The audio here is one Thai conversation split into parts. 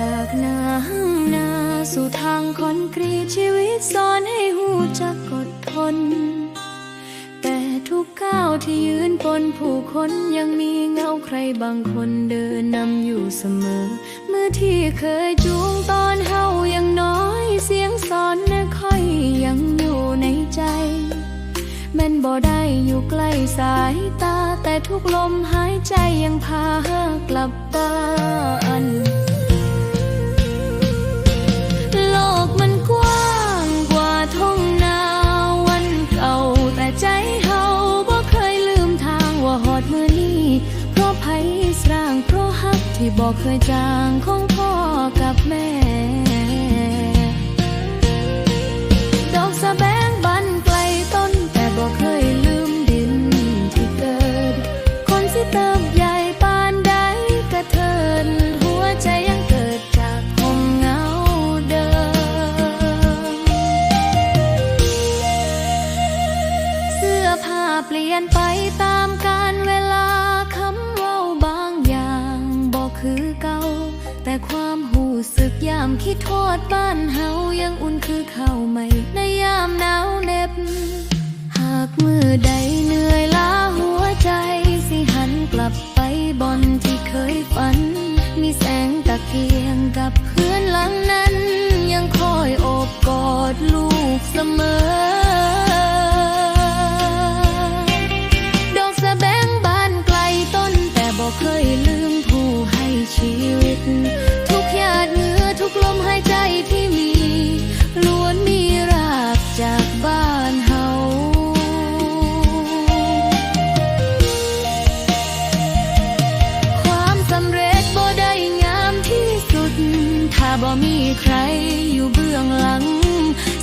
จากน้ำนาสู่ทางคอนกรีตชีวิตสอนให้หูจักอดทน แต่ทุกก้าวที่ยืนบนผู้คนยังมีเงาใครบางคนเดินนำอยู่เสมอ เมื่อที่เคยจูงตอนเฮายังน้อยเสียงสอนนะค่อยยังอยู่ในใจแม่นบ่ได้อยู่ใกล้สายตา แต่ทุกลมหายใจยังพากลับบ้าน ที่บอกเคยจางของพ่อกับแม่ ดอกสะแบงบันไกลต้นแต่บอกเคยลืมดินที่เกิด คนสิเติบใหญ่ปานใดกระเทินหัวใจยังเกิดจากหมเงาเดิม เสื้อผ้าเปลี่ยนไปตามกาลเวลา คือเก่า แต่ความหูสึกยามคิดทอดบ้านเฮายังอุ่นคือเข้าใหม่ในยามหนาวเหน็บ หากมือใดเหนื่อยล้าหัวใจ สิหันกลับไปบอนที่เคยฝัน มีแสงตะเกียงกับ มีใครอยู่เบื้องหลัง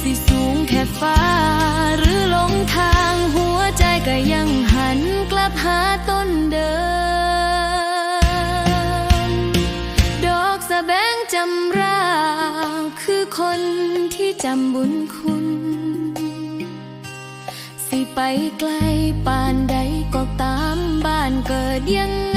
สิสูงแค่ฟ้า หรือหลงทางหัวใจก็ยังหันกลับหาต้นเดิม ดอกสะแบงจำรา คือคนที่จำบุญคุณ สิไปไกลปานใดก็ตามบ้านเกิดยังไง